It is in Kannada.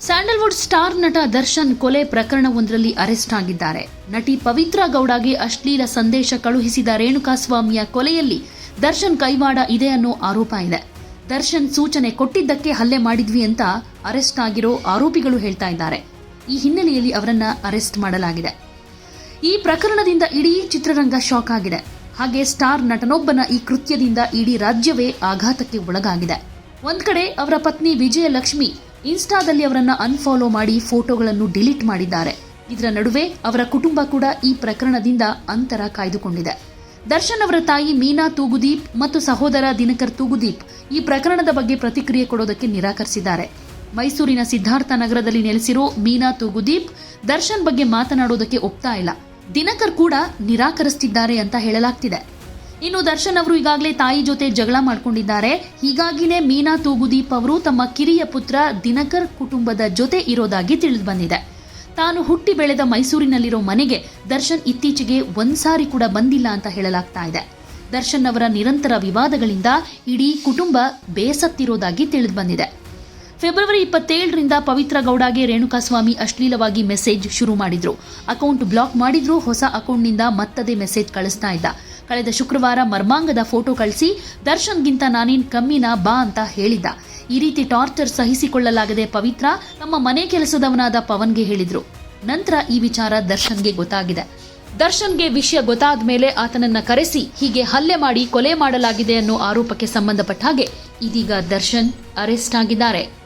ಸ್ಯಾಂಡಲ್ವುಡ್ ಸ್ಟಾರ್ ನಟ ದರ್ಶನ್ ಕೊಲೆ ಪ್ರಕರಣವೊಂದರಲ್ಲಿ ಅರೆಸ್ಟ್ ಆಗಿದ್ದಾರೆ. ನಟಿ ಪವಿತ್ರ ಗೌಡಗೆ ಅಶ್ಲೀಲ ಸಂದೇಶ ಕಳುಹಿಸಿದ ರೇಣುಕಾಸ್ವಾಮಿಯ ಕೊಲೆಯಲ್ಲಿ ದರ್ಶನ್ ಕೈವಾಡ ಇದೆ ಅನ್ನೋ ಆರೋಪ ಇದೆ. ದರ್ಶನ್ ಸೂಚನೆ ಕೊಟ್ಟಿದ್ದಕ್ಕೆ ಹಲ್ಲೆ ಮಾಡಿದ್ವಿ ಅಂತ ಅರೆಸ್ಟ್ ಆಗಿರೋ ಆರೋಪಿಗಳು ಹೇಳ್ತಾ ಇದ್ದಾರೆ. ಈ ಹಿನ್ನೆಲೆಯಲ್ಲಿ ಅವರನ್ನ ಅರೆಸ್ಟ್ ಮಾಡಲಾಗಿದೆ. ಈ ಪ್ರಕರಣದಿಂದ ಇಡೀ ಚಿತ್ರರಂಗ ಶಾಕ್ ಆಗಿದೆ. ಹಾಗೆ ಸ್ಟಾರ್ ನಟನೊಬ್ಬನ ಈ ಕೃತ್ಯದಿಂದ ಇಡೀ ರಾಜ್ಯವೇ ಆಘಾತಕ್ಕೆ ಒಳಗಾಗಿದೆ. ಒಂದ್ ಕಡೆ ಅವರ ಪತ್ನಿ ವಿಜಯಲಕ್ಷ್ಮಿ ಇನ್ಸ್ಟಾದಲ್ಲಿ ಅವರನ್ನು ಅನ್ಫಾಲೋ ಮಾಡಿ ಫೋಟೋಗಳನ್ನು ಡಿಲೀಟ್ ಮಾಡಿದ್ದಾರೆ. ಇದರ ನಡುವೆ ಅವರ ಕುಟುಂಬ ಕೂಡ ಈ ಪ್ರಕರಣದಿಂದ ಅಂತರ ಕಾಯ್ದುಕೊಂಡಿದೆ. ದರ್ಶನ್ ಅವರ ತಾಯಿ ಮೀನಾ ತೂಗುದೀಪ್ ಮತ್ತು ಸಹೋದರ ದಿನಕರ್ ತೂಗುದೀಪ್ ಈ ಪ್ರಕರಣದ ಬಗ್ಗೆ ಪ್ರತಿಕ್ರಿಯೆ ಕೊಡೋದಕ್ಕೆ ನಿರಾಕರಿಸಿದ್ದಾರೆ. ಮೈಸೂರಿನ ಸಿದ್ಧಾರ್ಥ ನಗರದಲ್ಲಿ ನೆಲೆಸಿರೋ ಮೀನಾ ತೂಗುದೀಪ್ ದರ್ಶನ್ ಬಗ್ಗೆ ಮಾತನಾಡೋದಕ್ಕೆ ಒಪ್ತಾ ಇಲ್ಲ. ದಿನಕರ್ ಕೂಡ ನಿರಾಕರಿಸ್ತಿದ್ದಾರೆ ಅಂತ ಹೇಳಲಾಗ್ತಿದೆ. ಇನ್ನು ದರ್ಶನ್ ಅವರು ಈಗಾಗಲೇ ತಾಯಿ ಜೊತೆ ಜಗಳ ಮಾಡ್ಕೊಂಡಿದ್ದಾರೆ. ಹೀಗಾಗಿನೇ ಮೀನಾ ತೂಗುದೀಪ್ ಅವರು ತಮ್ಮ ಕಿರಿಯ ಪುತ್ರ ದಿನಕರ್ ಕುಟುಂಬದ ಜೊತೆ ಇರೋದಾಗಿ ತಿಳಿದು ಬಂದಿದೆ. ತಾನು ಹುಟ್ಟಿ ಬೆಳೆದ ಮೈಸೂರಿನಲ್ಲಿರೋ ಮನೆಗೆ ದರ್ಶನ್ ಇತ್ತೀಚೆಗೆ ಒಂದ್ಸಾರಿ ಕೂಡ ಬಂದಿಲ್ಲ ಅಂತ ಹೇಳಲಾಗ್ತಾ ಇದೆ. ದರ್ಶನ್ ಅವರ ನಿರಂತರ ವಿವಾದಗಳಿಂದ ಇಡೀ ಕುಟುಂಬ ಬೇಸತ್ತಿರೋದಾಗಿ ತಿಳಿದು ಬಂದಿದೆ. ಫೆಬ್ರವರಿ ಇಪ್ಪತ್ತೇಳರಿಂದ ಪವಿತ್ರ ಗೌಡಗೆ ರೇಣುಕಾಸ್ವಾಮಿ ಅಶ್ಲೀಲವಾಗಿ ಮೆಸೇಜ್ ಶುರು ಮಾಡಿದ್ರು. ಅಕೌಂಟ್ ಬ್ಲಾಕ್ ಮಾಡಿದ್ರು, ಹೊಸ ಅಕೌಂಟ್ನಿಂದ ಮತ್ತದೇ ಮೆಸೇಜ್ ಕಳಿಸ್ತಾ ಇದ್ದ. ಕಳೆದ ಶುಕ್ರವಾರ ಮರ್ಮಾಂಗದ ಫೋಟೋ ಕಳಿಸಿ ದರ್ಶನ್ಗಿಂತ ನಾನೇನ್ ಕಮ್ಮಿನ ಬಾ ಅಂತ ಹೇಳಿದ್ದ. ಈ ರೀತಿ ಟಾರ್ಚರ್ ಸಹಿಸಿಕೊಳ್ಳಲಾಗದೆ ಪವಿತ್ರ ತಮ್ಮ ಮನೆ ಕೆಲಸದವನಾದ ಪವನ್ಗೆ ಹೇಳಿದ್ರು. ನಂತರ ಈ ವಿಚಾರ ದರ್ಶನ್ಗೆ ಗೊತ್ತಾಗಿದೆ. ದರ್ಶನ್ಗೆ ವಿಷಯ ಗೊತ್ತಾದ ಮೇಲೆ ಆತನನ್ನ ಕರೆಸಿ ಹೀಗೆ ಹಲ್ಲೆ ಮಾಡಿ ಕೊಲೆ ಮಾಡಲಾಗಿದೆ ಅನ್ನೋ ಆರೋಪಕ್ಕೆ ಸಂಬಂಧಪಟ್ಟ ಹಾಗೆ ಇದೀಗ ದರ್ಶನ್ ಅರೆಸ್ಟ್ ಆಗಿದ್ದಾರೆ.